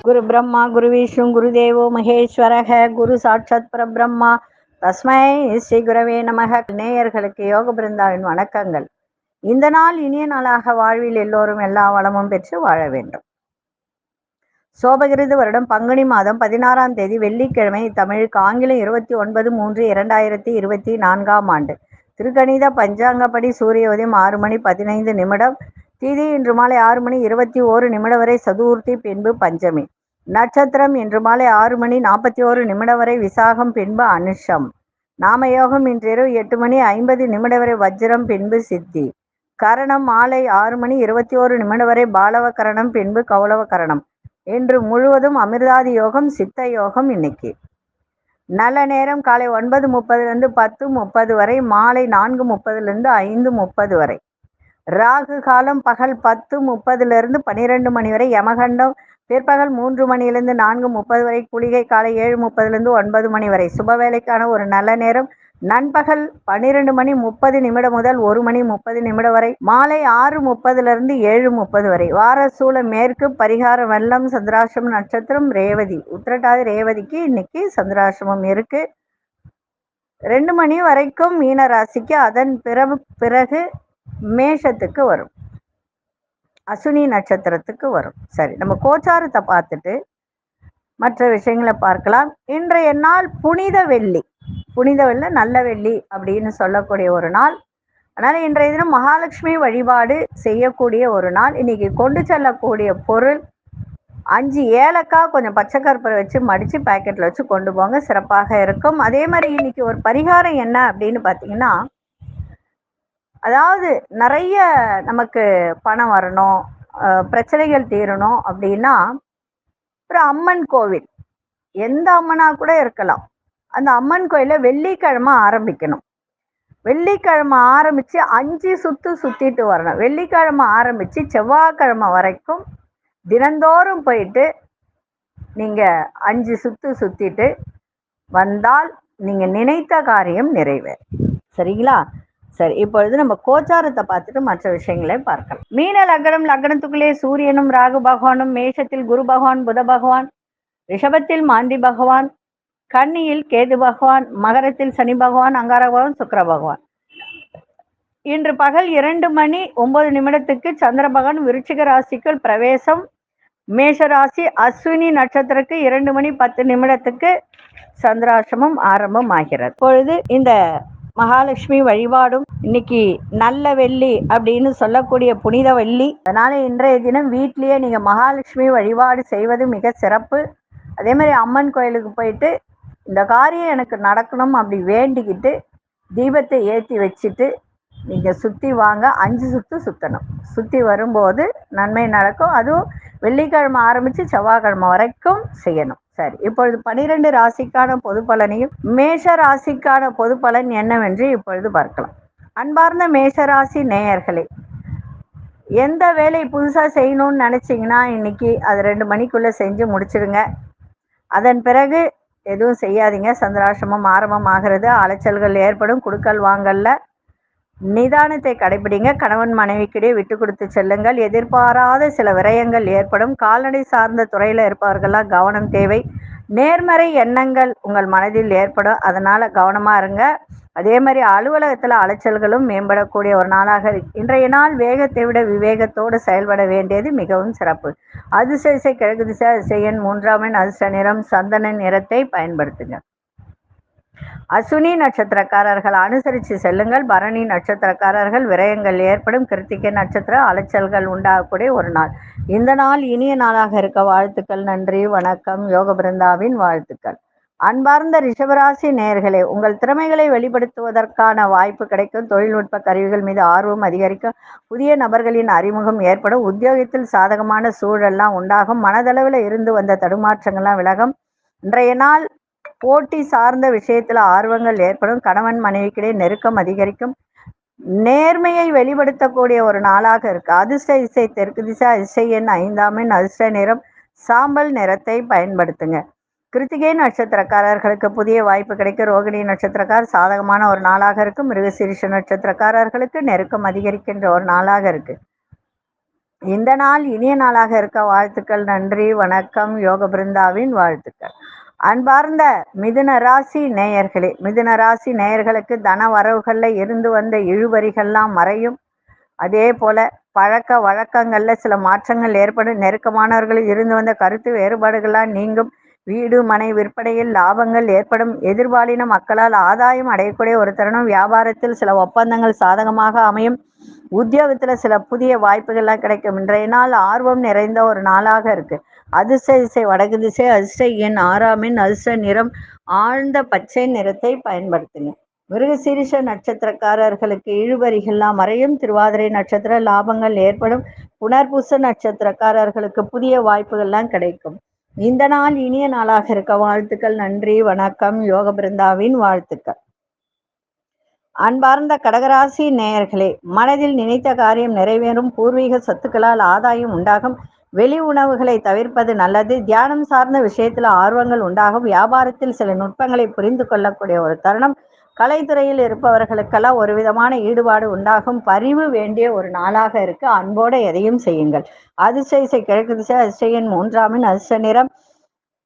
குரு பிரம்மா குரு விஷ்ணு குரு தேவோ மகேஸ்வரக குரு சாட்சாத் பரபிரம்மா. தஸ்மை ஸ்ரீ குரவே நமக. நேயர்களுக்கு யோக பிருந்தாவின் வணக்கங்கள். இந்த நாள் இனிய நாளாக வாழ்வில் எல்லோரும் எல்லா வளமும் பெற்று வாழ வேண்டும். சோபகிருது வருடம் பங்குனி மாதம் பதினாறாம் தேதி வெள்ளிக்கிழமை தமிழுக்கு ஆங்கிலம் இருபத்தி ஒன்பது மூன்று இரண்டாயிரத்தி இருபத்தி நான்காம் ஆண்டு. திருக்கணித பஞ்சாங்கப்படி சூரிய உதயம் ஆறு மணி பதினைந்து நிமிடம். திதி இன்று மாலை ஆறு மணி இருபத்தி ஓரு நிமிடம் வரை சதுர்த்தி பின்பு பஞ்சமி. நட்சத்திரம் இன்று மாலை ஆறு மணி நாற்பத்தி ஓரு நிமிடம் வரை விசாகம் பின்பு அனுஷம். நாமயோகம் இன்றிரவு எட்டு மணி ஐம்பது நிமிடம் வரை வஜ்ரம் பின்பு சித்தி. கரணம் மாலை ஆறு மணி இருபத்தி ஓரு நிமிடம் வரை பாலவ கரணம் பின்பு கௌளவ கரணம் இன்று முழுவதும் அமிர்தாதி யோகம் சித்த யோகம் இன்னைக்கு. நல்ல நேரம் காலை ஒன்பது முப்பதுலேருந்து பத்து முப்பது வரை மாலை நான்கு முப்பதுலேருந்து ஐந்து முப்பது வரை. ராகு காலம் பகல் பத்து முப்பதுலேருந்து பன்னிரெண்டு மணி வரை யமகண்டம் பிற்பகல் மூன்று மணியிலிருந்து நான்கு முப்பது வரை குளிகை காலை ஏழு முப்பதுலேருந்து ஒன்பது மணி வரை. சுப வேலைக்கான ஒரு நல்ல நேரம் நண்பகல் பன்னிரண்டு மணி முப்பது நிமிடம் முதல் ஒரு மணி முப்பது நிமிடம் வரை மாலை ஆறு முப்பதுலேருந்து ஏழு முப்பது வரை. வார சூழ மேற்கு பரிகார வெள்ளம் சந்திராசிரம நட்சத்திரம் ரேவதி. உத்திரட்டாதி ரேவதிக்கு இன்னைக்கு சந்திராசிரமம் இருக்கு. ரெண்டு மணி வரைக்கும் மீன ராசிக்கு அதன் பிறகு பிறகு மேஷத்துக்கு வரும். அசுனி நட்சத்திரத்துக்கு வரும். சரி நம்ம கோச்சாரத்தை பார்த்துட்டு மற்ற விஷயங்களை பார்க்கலாம். இன்றைய நாள் புனித வெள்ளி. புனித வெள்ள நல்ல வெள்ளி அப்படின்னு சொல்லக்கூடிய ஒரு நாள். அதனால இன்றைய தினம் மகாலட்சுமி வழிபாடு செய்யக்கூடிய ஒரு நாள். இன்னைக்கு கொண்டு செல்லக்கூடிய பொருள் அஞ்சு ஏலக்காய் கொஞ்சம் பச்சை கருப்பரை வச்சு மடித்து பேக்கெட்டில் வச்சு கொண்டு போங்க. சிறப்பாக இருக்கும். அதே மாதிரி இன்னைக்கு ஒரு பரிகாரம் என்ன அப்படின்னு பார்த்தீங்கன்னா அதாவது நிறைய நமக்கு பணம் வரணும் பிரச்சனைகள் தீரணும் அப்படின்னா ஒரு அம்மன் கோவில். எந்த அம்மனாக கூட இருக்கலாம். அந்த அம்மன் கோயில வெள்ளிக்கிழமை ஆரம்பிக்கணும். வெள்ளிக்கிழமை ஆரம்பிச்சு அஞ்சு சுத்து சுத்திட்டு வரணும். வெள்ளிக்கிழமை ஆரம்பிச்சு செவ்வாய்க்கிழமை வரைக்கும் தினந்தோறும் போயிட்டு நீங்க அஞ்சு சுத்து சுத்திட்டு வந்தால் நீங்க நினைத்த காரியம் நிறைவேறும். சரிங்களா? சரி இப்பொழுது நம்ம கோச்சாரத்தை பார்த்துட்டு மற்ற விஷயங்களை பார்க்கலாம். மீன லக்னம் லக்னத்துக்குள்ளே சூரியனும் ராகு பகவானும் மேஷத்தில் குரு பகவான் புத பகவான் ரிஷபத்தில் மாந்தி பகவான் கன்னியில் கேது பகவான் மகரத்தில் சனி பகவான் அங்கார பகவான் சுக்கர பகவான். இன்று பகல் இரண்டு மணி ஒன்பது நிமிடத்துக்கு சந்திர பகவான் விருச்சிக ராசிக்குள் பிரவேசம். மேஷ ராசி அஸ்வினி நட்சத்திரக்கு இரண்டு மணி பத்து நிமிடத்துக்கு சந்திராசிரமம் ஆரம்பம் ஆகிறது. இப்பொழுது இந்த மகாலட்சுமி வழிபாடும் இன்னைக்கு நல்ல வெள்ளி அப்படின்னு சொல்லக்கூடிய புனித வெள்ளி. அதனால இன்றைய தினம் வீட்லயே நீங்க மகாலட்சுமி வழிபாடு செய்வது மிக சிறப்பு. அதே மாதிரி அம்மன் கோயிலுக்கு போயிட்டு இந்த காரியம் எனக்கு நடக்கணும் அப்படி வேண்டிக்கிட்டு தீபத்தை ஏற்றி வச்சுட்டு நீங்கள் சுற்றி வாங்க. அஞ்சு சுற்று சுற்றணும் சுற்றி வரும்போது நன்மை நடக்கும். அதுவும் வெள்ளிக்கிழமை ஆரம்பித்து செவ்வாய்க்கிழமை வரைக்கும் செய்யணும். சரி இப்பொழுது பனிரெண்டு ராசிக்கான பொது பலனையும் மேஷ ராசிக்கான பொது பலன் என்னவென்று இப்பொழுது பார்க்கலாம். அன்பார்ந்த மேஷ ராசி நேயர்களே எந்த வேலை புதுசாக செய்யணும்னு நினச்சிங்கன்னா இன்னைக்கு அது ரெண்டு மணிக்குள்ளே செஞ்சு முடிச்சிடுங்க. அதன் பிறகு எதுவும் செய்யாதீங்க. சந்திராசிரமம் ஆரம்பம் ஆகிறது. அலைச்சல்கள் ஏற்படும். குடுக்கல் வாங்கல்ல. நிதானத்தை கடைபிடிங்க. கணவன் மனைவிக்கிடையே விட்டு கொடுத்து செல்லுங்கள். எதிர்பாராத சில விரயங்கள் ஏற்படும். கால்நடை சார்ந்த துறையில் இருப்பவர்கள்லாம் கவனம் தேவை. நேர்மறை எண்ணங்கள் உங்கள் மனதில் ஏற்படும். அதனால கவனமா இருங்க. அதே மாதிரி அலுவலகத்துல அலைச்சல்களும் மேம்படக்கூடிய ஒரு நாளாக இன்றைய நாள் வேகத்தை விட விவேகத்தோடு செயல்பட வேண்டியது மிகவும் சிறப்பு. அதிர்ஷ்ட கிழக்கு திசை அதிசயன் மூன்றாம் எண் அதிர்ஷ்ட நிறம் சந்தன நிறத்தை பயன்படுத்துங்க. அசுனி நட்சத்திரக்காரர்கள் அனுசரித்து செல்லுங்கள். பரணி நட்சத்திரக்காரர்கள் விரயங்கள் ஏற்படும். கிருத்திகை நட்சத்திர அலைச்சல்கள் உண்டாகக்கூடிய ஒரு நாள். இந்த நாள் இனிய நாளாக இருக்க வாழ்த்துக்கள் நன்றி வணக்கம். யோக பிருந்தாவின் வாழ்த்துக்கள். அன்பார்ந்த ரிஷபராசி நேர்களே உங்கள் திறமைகளை வெளிப்படுத்துவதற்கான வாய்ப்பு கிடைக்கும். தொழில்நுட்ப கருவிகள் மீது ஆர்வம் அதிகரிக்கும் புதிய நபர்களின் அறிமுகம் ஏற்படும் உத்தியோகத்தில் சாதகமான சூழல்லாம் உண்டாகும். மனதளவில் இருந்து வந்த தடுமாற்றங்கள்லாம் விலகும். இன்றைய நாள் போட்டி சார்ந்த விஷயத்துல ஆர்வங்கள் ஏற்படும். கணவன் மனைவிக்கிடையே நெருக்கம் அதிகரிக்கும். நேர்மையை வெளிப்படுத்தக்கூடிய ஒரு நாளாக இருக்கு. அதிர்ஷ்ட இசை தெற்கு திசை அதிர்ஷ்ட எண் ஐந்தாம் எண் அதிர்ஷ்ட நிறம் சாம்பல் நிறத்தை பயன்படுத்துங்க. கிருத்திகை நட்சத்திரக்காரர்களுக்கு புதிய வாய்ப்பு கிடைக்க ரோகிணி நட்சத்திரக்கார் சாதகமான ஒரு நாளாக இருக்கும். மிருகசீரிஷ நட்சத்திரக்காரர்களுக்கு நெருக்கம் அதிகரிக்கின்ற ஒரு நாளாக இருக்கு. இந்த நாள் இனிய நாளாக இருக்க. வாழ்த்துக்கள் நன்றி வணக்கம். யோக பிருந்தாவின் வாழ்த்துக்கள். அன்பார்ந்த மிதுன ராசி நேயர்களே மிதுன ராசி நேயர்களுக்கு தன வரவுகளில் இருந்து வந்த இழுவரிகள்லாம் மறையும். அதே போல பழக்க வழக்கங்களில் சில மாற்றங்கள் ஏற்படும். நெருக்கமானவர்கள் இருந்து வந்த கருத்து வேறுபாடுகளால் நீங்கும். வீடு மனை விற்பனையில் லாபங்கள் ஏற்படும். எதிர்பாலின மக்களால் ஆதாயம் அடையக்கூடிய ஒரு தருணம். வியாபாரத்தில் சில ஒப்பந்தங்கள் சாதகமாக அமையும். உத்தியோகத்தில் சில புதிய வாய்ப்புகள்லாம் கிடைக்கும். இன்றைய நாள் ஆர்வம் நிறைந்த ஒரு நாளாக இருக்குது அதிர்ஷ்ட திசை வடக்கு திசை அதிர்ஷ்ட எண் ஆறாம் எண் அதிர்ஷ்ட நிறம் ஆழ்ந்த பச்சை நிறத்தை பயன்படுத்துங்க மிருகசீரிஷ நட்சத்திரக்காரர்களுக்கு இழுபறிகள்லாம் மறையும். திருவாதிரை நட்சத்திர லாபங்கள் ஏற்படும். புனர்பூச நட்சத்திரக்காரர்களுக்கு புதிய வாய்ப்புகள்லாம் கிடைக்கும். இந்த நாள் இனிய நாளாக இருக்க வாழ்த்துக்கள் நன்றி வணக்கம் யோக பிருந்தாவின் வாழ்த்துக்கள். அன்பார்ந்த கடகராசி நேயர்களே மனதில் நினைத்த காரியம் நிறைவேறும். பூர்வீக சொத்துக்களால் ஆதாயம் உண்டாகும். வெளி உணவுகளை தவிர்ப்பது நல்லது. தியானம் சார்ந்த விஷயத்தில் ஆர்வங்கள் உண்டாகும். வியாபாரத்தில் சில நுட்பங்களை புரிந்து கொள்ளக்கூடிய ஒரு தருணம். கலைத்துறையில் இருப்பவர்களுக்கெல்லாம் ஒரு விதமான ஈடுபாடு உண்டாகும். பரிவு வேண்டிய ஒரு நாளாக இருக்கு. அன்போடு எதையும் செய்யுங்கள். அதிர்ஷ்ட கிழக்கு திசை அதிர்ஷ்டையின் மூன்றாமின் அதிர்ஷ்ட நிறம்.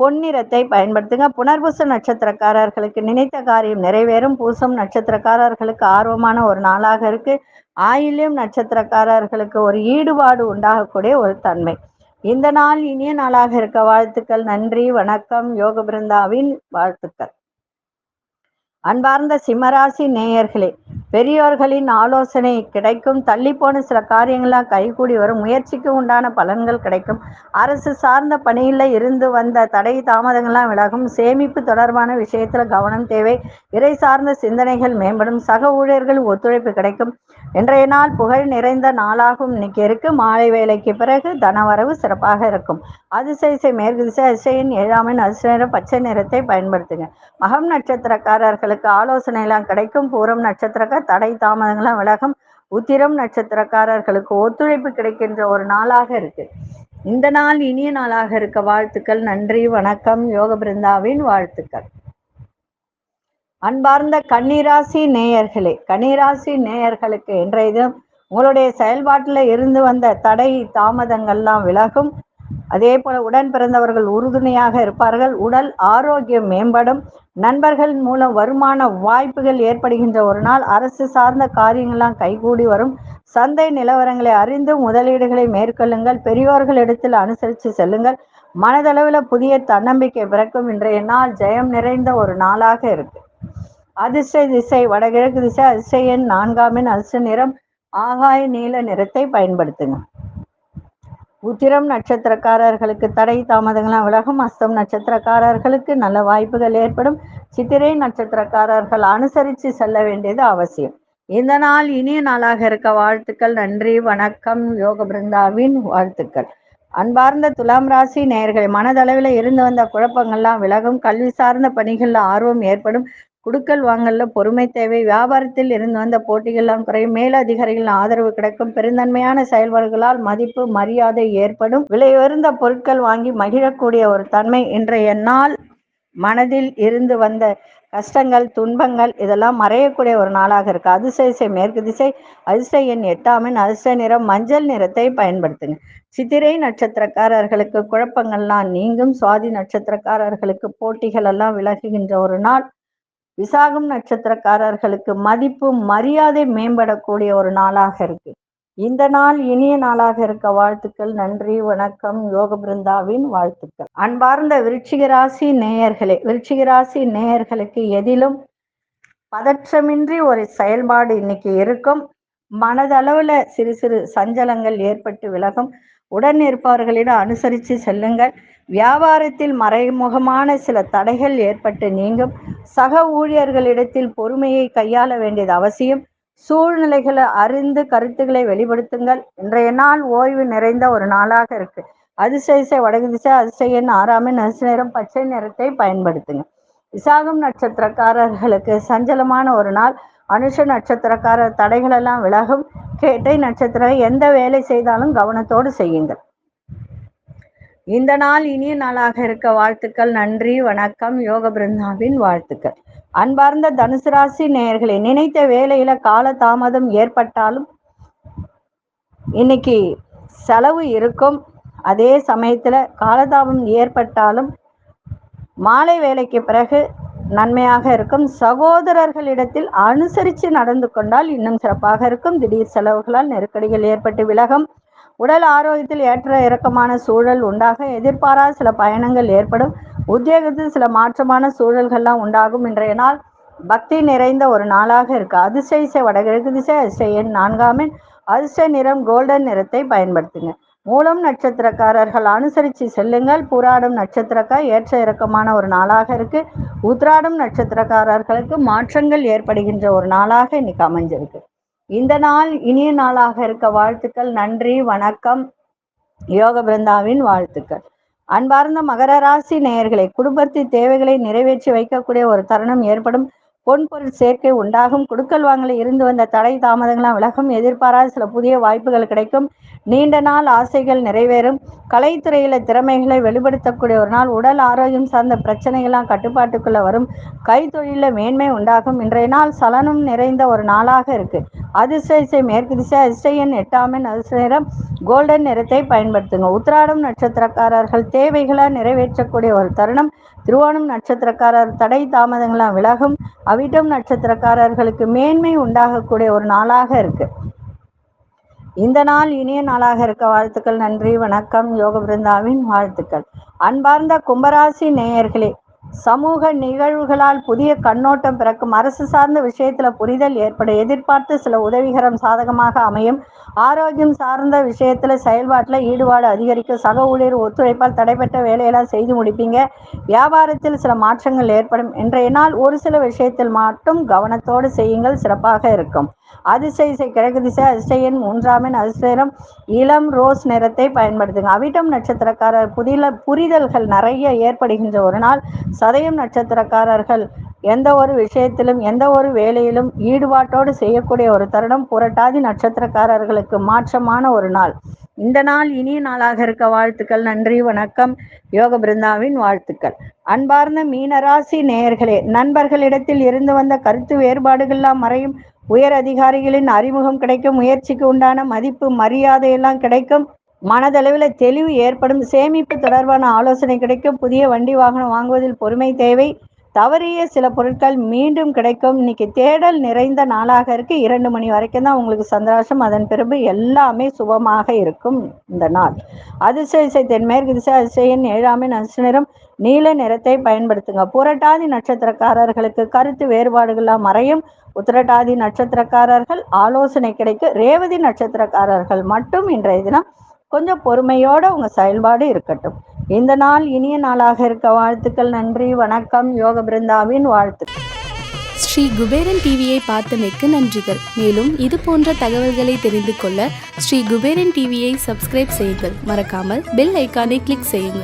பொன்னிறத்தை பயன்படுத்துங்க. புனர்பூச நட்சத்திரக்காரர்களுக்கு நினைத்த காரியம் நிறைவேறும். பூசம் நட்சத்திரக்காரர்களுக்கு ஆர்வமான ஒரு நாளாக இருக்கு. ஆயிலியம் நட்சத்திரக்காரர்களுக்கு ஒரு ஈடுபாடு உண்டாகக்கூடிய ஒரு தன்மை. இந்த நாள் இனிய நாளாக இருக்க வாழ்த்துக்கள் நன்றி வணக்கம் யோக பிருந்தாவின் வாழ்த்துக்கள். அன்பார்ந்த சிம்மராசி நேயர்களே பெரியோர்களின் ஆலோசனை கிடைக்கும் தள்ளி போன சில காரியங்களாக கைகூடி வரும் முயற்சிக்கு உண்டான பலன்கள் கிடைக்கும். அரசு சார்ந்த பணியில் இருந்து வந்த தடை தாமதங்கள்லாம் விலகும். சேமிப்பு தொடர்பான விஷயத்துல கவனம் தேவை. இறை சார்ந்த சிந்தனைகள் மேம்படும். சக ஊழியர்கள் ஒத்துழைப்பு கிடைக்கும். இன்றைய நாள் புகழ் நிறைந்த நாளாகும் இன்னைக்கு இருக்கு. மாலை வேலைக்கு பிறகு தனவரவு சிறப்பாக இருக்கும். அதிசய மேற்கு திசை அதிசயின் ஏழாமின் அதிசய பச்சை நிறத்தை பயன்படுத்துங்க. மகம் நட்சத்திரக்காரர்களுக்கு ஆலோசனை எல்லாம் கிடைக்கும். பூரம் நட்சத்திரக்கார் தடை தாமதங்களாம் விலகும். உத்திரம் நட்சத்திரக்காரர்களுக்கு ஒத்துழைப்பு கிடைக்கின்ற ஒரு நாளாக இருக்கு. இந்த நாள் இனிய நாளாக இருக்க வாழ்த்துக்கள். நன்றி வணக்கம். யோக பிருந்தாவின் வாழ்த்துக்கள். அன்பார்ந்த கன்னிராசி நேயர்களே கன்னிராசி நேயர்களுக்கு இன்றைய தினம் உங்களுடைய செயல்பாட்டில் இருந்து வந்த தடை தாமதங்கள்லாம் விலகும். அதே போல உடன் பிறந்தவர்கள் உறுதுணையாக இருப்பார்கள். உடல் ஆரோக்கியம் மேம்படும். நண்பர்கள் மூலம் வருமான வாய்ப்புகள் ஏற்படுகின்ற ஒரு நாள். அரசு சார்ந்த காரியங்கள்லாம் கைகூடி வரும். சந்தை நிலவரங்களை அறிந்து முதலீடுகளை மேற்கொள்ளுங்கள். பெரியோர்களிடத்தில் அனுசரித்து செல்லுங்கள். மனதளவில் புதிய தன்னம்பிக்கை பிறக்கும். இன்றைய நாள் ஜெயம் நிறைந்த ஒரு நாளாக இருக்கு. அதிர்ஷ்ட திசை வடகிழக்கு திசை அதிர்ஷ்ட நான்காமின் அதிர்ஷ்ட நிறம் ஆகாய நீல நிறத்தை பயன்படுத்துங்க. உத்திரம் நட்சத்திரக்காரர்களுக்கு தடை தாமதங்களாம் விலகும். அஸ்தம் நட்சத்திரக்காரர்களுக்கு நல்ல வாய்ப்புகள் ஏற்படும். சித்திரை நட்சத்திரக்காரர்கள் அனுசரித்து செல்ல வேண்டியது அவசியம். இந்த நாள் இனிய நாளாக இருக்க வாழ்த்துக்கள் நன்றி வணக்கம் யோக பிருந்தாவின் வாழ்த்துக்கள். அன்பார்ந்த துலாம் ராசி நேயர்கள் மனதளவில் இருந்து வந்த குழப்பங்கள்லாம் விலகும். கல்வி சார்ந்த பணிகளில் ஆர்வம் ஏற்படும். குடுக்கல் வாங்கல்ல பொறுமை தேவை. வியாபாரத்தில் இருந்து வந்த போட்டிகள்லாம் குறையும். மேலதிகாரிகளின் ஆதரவு கிடைக்கும். பெருந்தன்மையான செயல்பாடுகளால் மதிப்பு மரியாதை ஏற்படும். விலை உயர்ந்த பொருட்கள் வாங்கி மகிழக்கூடிய ஒரு தன்மை இன்றைய நாள் மனதில் இருந்து வந்த கஷ்டங்கள் துன்பங்கள் இதெல்லாம் மறையக்கூடிய ஒரு நாளாக இருக்கு. அதிசய மேற்கு திசை அதிர்ஷ்ட எண் எட்டாமின் அதிர்ஷ்ட நிறம் மஞ்சள் நிறத்தை பயன்படுத்துங்க. சித்திரை நட்சத்திரக்காரர்களுக்கு குழப்பங்கள்லாம் நீங்கும். சுவாதி நட்சத்திரக்காரர்களுக்கு போட்டிகள் எல்லாம் விலகுகின்ற ஒரு நாள். விசாகம் நட்சத்திரக்காரர்களுக்கு மதிப்பு மரியாதை மேம்படக்கூடிய ஒரு நாளாக இருக்கு. இந்த நாள் இனிய நாளாக இருக்க வாழ்த்துக்கள் நன்றி வணக்கம் யோக பிருந்தாவின் வாழ்த்துக்கள். அன்பார்ந்த விருச்சிக ராசி நேயர்களே விருச்சிக ராசி நேயர்களுக்கு எதிலும் பதற்றமின்றி ஒரு செயல்பாடு இன்னைக்கு இருக்கும். மனதளவுல சிறு சிறு சஞ்சலங்கள் ஏற்பட்டு விலகும். உடன் இருப்பவர்களிடம் அனுசரித்து செல்லுங்கள். வியாபாரத்தில் மறைமுகமான சில தடைகள் ஏற்பட்டு நீங்கும். சக ஊழியர்களிடத்தில் பொறுமையை கையாள வேண்டியது அவசியம். சூழ்நிலைகளை அறிந்து கருத்துக்களை வெளிப்படுத்துங்கள். இன்றைய நாள் ஓய்வு நிறைந்த ஒரு நாளாக இருக்கு. அதிசயசை வடகு திசை அதிசயன் ஆறாமின் நேரம் பச்சை நிறத்தை பயன்படுத்துங்க. விசாகம் நட்சத்திரக்காரர்களுக்கு சஞ்சலமான ஒரு நாள். அனுஷ நட்சத்திரக்காரர் தடைகளெல்லாம் விலகும். கேட்டை நட்சத்திரம் எந்த வேலை செய்தாலும் கவனத்தோடு செய்யுங்கள். இந்த நாள் இனிய நாளாக இருக்க வாழ்த்துக்கள் நன்றி வணக்கம் யோக பிருந்தாவின் வாழ்த்துக்கள். அன்பார்ந்த தனுசு ராசி நேயர்களை நினைத்த வேலையில கால தாமதம் ஏற்பட்டாலும் இன்னைக்கு செலவு இருக்கும். அதே சமயத்துல காலதாபம் ஏற்பட்டாலும் மாலை வேலைக்கு பிறகு நன்மையாக இருக்கும். சகோதரர்களிடத்தில் அனுசரித்து நடந்து கொண்டால் இன்னும் சிறப்பாக இருக்கும். திடீர் செலவுகளால் நெருக்கடிகள் ஏற்பட்டு விலகும். உடல் ஆரோக்கியத்தில் ஏற்ற இறக்கமான சூழல் உண்டாக எதிர்பாராத சில பயணங்கள் ஏற்படும். உத்தியோகத்தில் சில மாற்றமான சூழல்கள்லாம் உண்டாகும். இன்றைய நாள் பக்தி நிறைந்த ஒரு நாளாக இருக்கு. அதிசய வடகிழக்கு திசை அதிசய எண் நான்காம் எண். அதிர்ஷ்ட நிறம் கோல்டன் நிறத்தை பயன்படுத்துங்க. மூலம் நட்சத்திரக்காரர்கள் அனுசரித்து செல்லுங்கள். பூராடும் நட்சத்திரக்கார் ஏற்ற இறக்கமான ஒரு நாளாக இருக்கு. உத்ராடும் நட்சத்திரக்காரர்களுக்கு மாற்றங்கள் ஏற்படுகின்ற ஒரு நாளாக இன்னைக்கு அமைஞ்சிருக்கு. இந்த நாள் இனிய நாளாக இருக்க வாழ்த்துக்கள் நன்றி வணக்கம். யோக பிருந்தாவின் வாழ்த்துக்கள். அன்பார்ந்த மகர ராசி நேயர்களை குடும்பத்தின் தேவைகளை நிறைவேற்றி வைக்கக்கூடிய ஒரு தருணம் ஏற்படும். பொன்பொருள் சேர்க்கை உண்டாகும். குடுக்கல் வாங்கல இருந்து வந்த தடை தாமதங்களாம் விலகும். எதிர்பாராத சில புதிய வாய்ப்புகள் கிடைக்கும். நீண்ட நாள் ஆசைகள் நிறைவேறும். கலைத்துறையில திறமைகளை வெளிப்படுத்தக்கூடிய ஒரு நாள். உடல் ஆரோக்கியம் சார்ந்த பிரச்சனைகள்லாம் கட்டுப்பாட்டுக்குள்ள வரும். கைத்தொழில மேன்மை உண்டாகும். இன்றைய நாள் சலனம் நிறைந்த ஒரு நாளாக இருக்கு. அதிர்ஷ்ட மேற்கு திசை அதிர்ஷ்டன் எட்டாமன் அதிர்ஷ்ட கோல்டன் நிறத்தை பயன்படுத்துங்க. உத்திராடம் நட்சத்திரக்காரர்கள் தேவைகளை நிறைவேற்றக்கூடிய ஒரு தருணம். திருவோணம் நட்சத்திரக்காரர் தடை தாமதங்களாக விலகும். அவிட்டம் நட்சத்திரக்காரர்களுக்கு மேன்மை உண்டாகக்கூடிய ஒரு நாளாக இருக்கு. இந்த நாள் இனிய நாளாக இருக்க வாழ்த்துக்கள் நன்றி வணக்கம் யோக பிருந்தாவின் வாழ்த்துக்கள். அன்பார்ந்த கும்பராசி நேயர்களே சமூக நிகழ்வுகளால் புதிய கண்ணோட்டம் பிறக்கும். அரசு சார்ந்த விஷயத்துல புரிதல் ஏற்பட எதிர்பார்த்து சில உதவிகரம் சாதகமாக அமையும். ஆரோக்கியம் சார்ந்த விஷயத்துல செயல்பாட்டுல ஈடுபாடு அதிகரிக்கும். சக ஊழியர் ஒத்துழைப்பால் தடைப்பட்ட வேலையெல்லாம் செய்து முடிப்பீங்க. வியாபாரத்தில் சில மாற்றங்கள் ஏற்படும். இன்றைய நாள் ஒரு சில விஷயத்தில் மட்டும் கவனத்தோடு செய்யுங்கள். சிறப்பாக இருக்கும். அதிசய கிழக்கு திசை அதிசயன் மூன்றாமின் அதிசயம் இளம் ரோஸ் நிறத்தை பயன்படுத்துங்க. அவிட்டம் நட்சத்திரக்காரர் புதில புரிதல்கள் நிறைய ஏற்படுகின்ற ஒரு நாள். சதயம் நட்சத்திரக்காரர்கள் எந்த ஒரு விஷயத்திலும் எந்த ஒரு வேலையிலும் ஈடுபாட்டோடு செய்யக்கூடிய ஒரு தருணம் புரட்டாதி நட்சத்திரக்காரர்களுக்கு மாற்றமான ஒரு நாள். இந்த நாள் இனிய நாளாக இருக்க வாழ்த்துக்கள் நன்றி வணக்கம். யோக பிருந்தாவின் வாழ்த்துக்கள். அன்பார்ந்த மீனராசி நேயர்களே நண்பர்களிடத்தில் இருந்து வந்த கருத்து வேறுபாடுகள்லாம் மறையும். உயர் அதிகாரிகளின் அறிமுகம் கிடைக்கும் முயற்சிக்கு உண்டான மதிப்பு மரியாதையெல்லாம் கிடைக்கும். மனதளவில் தெளிவு ஏற்படும் சேமிப்பு தொடர்பான ஆலோசனை கிடைக்கும் புதிய வண்டி வாகனம் வாங்குவதில் பொறுமை தேவை. தவறிய சில பொருட்கள் மீண்டும் கிடைக்கும். இன்னைக்கு தேடல் நிறைந்த நாளாக இருக்கு. இரண்டு மணி வரைக்கும் தான் உங்களுக்கு சந்தோஷம் அதன் பிறகு எல்லாமே சுபமாக இருக்கும் இந்த நாள். அதிசயசை தென்மேற்கு திசை அதிசயன் ஏழாமின் நிறம். நீல நிறத்தை பயன்படுத்துங்க. புரட்டாதி நட்சத்திரக்காரர்களுக்கு கருத்து வேறுபாடுகளாக மறையும். உத்திரட்டாதி நட்சத்திரக்காரர்கள் ஆலோசனை கிடைக்கும் ரேவதி நட்சத்திரக்காரர்கள் மட்டும் இன்றைய தினம் கொஞ்சம் பொறுமையோட உங்க செயல்பாடு இருக்கட்டும். இந்த நாள் இனிய நாளாக இருக்க வாழ்த்துக்கள் நன்றி வணக்கம் யோக பிருந்தாவின் வாழ்த்துக்கள். ஸ்ரீ குபேரன் டிவியை பார்த்தமைக்கு நன்றிகள். மேலும் இது போன்ற தகவல்களை தெரிந்து கொள்ள ஸ்ரீ குபேரன் டிவியை சப்ஸ்கிரைப் செய்யுங்கள். மறக்காமல் பெல் ஐக்கானை கிளிக் செய்யுங்கள்.